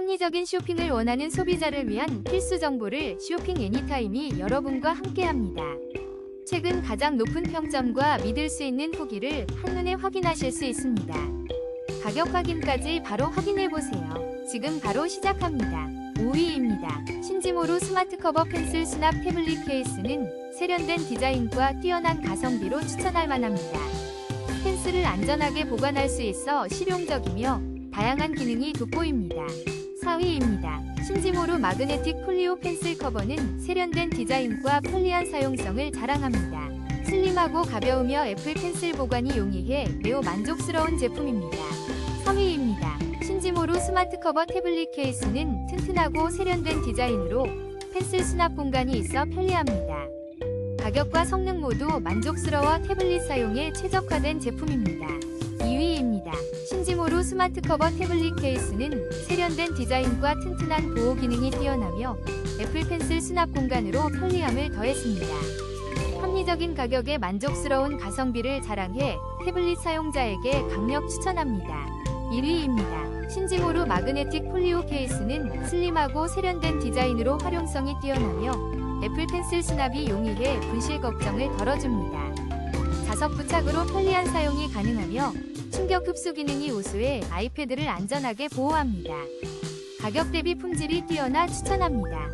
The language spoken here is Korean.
합리적인 쇼핑을 원하는 소비자를 위한 필수 정보를 쇼핑 애니타임이 여러분과 함께합니다. 최근 가장 높은 평점과 믿을 수 있는 후기를 한눈에 확인하실 수 있습니다. 가격 확인까지 바로 확인해 보세요. 지금 바로 시작합니다. 5위입니다. 신지모로 스마트 커버 펜슬 수납 태블릿 케이스는 세련된 디자인과 뛰어난 가성비로 추천할 만합니다. 펜슬을 안전하게 보관할 수 있어 실용적이며 다양한 기능이 돋보입니다. 4위입니다. 신지모로 마그네틱 폴리오 펜슬 커버는 세련된 디자인과 편리한 사용성을 자랑합니다. 슬림하고 가벼우며 애플 펜슬 보관이 용이해 매우 만족스러운 제품입니다. 3위입니다. 신지모로 스마트 커버 태블릿 케이스는 튼튼하고 세련된 디자인으로 펜슬 수납 공간이 있어 편리합니다. 가격과 성능 모두 만족스러워 태블릿 사용에 최적화된 제품입니다. 2위입니다. 신지모로 스마트 커버 태블릿 케이스는 세련된 디자인과 튼튼한 보호 기능이 뛰어나며 애플 펜슬 수납 공간으로 편리함을 더했습니다. 합리적인 가격에 만족스러운 가성비를 자랑해 태블릿 사용자에게 강력 추천합니다. 1위입니다. 신지모로 마그네틱 폴리오 케이스는 슬림하고 세련된 디자인으로 활용성이 뛰어나며 애플 펜슬 수납이 용이해 분실 걱정을 덜어줍니다. 자석 부착으로 편리한 사용이 가능하며 충격 흡수 기능이 우수해 아이패드를 안전하게 보호합니다. 가격 대비 품질이 뛰어나 추천합니다.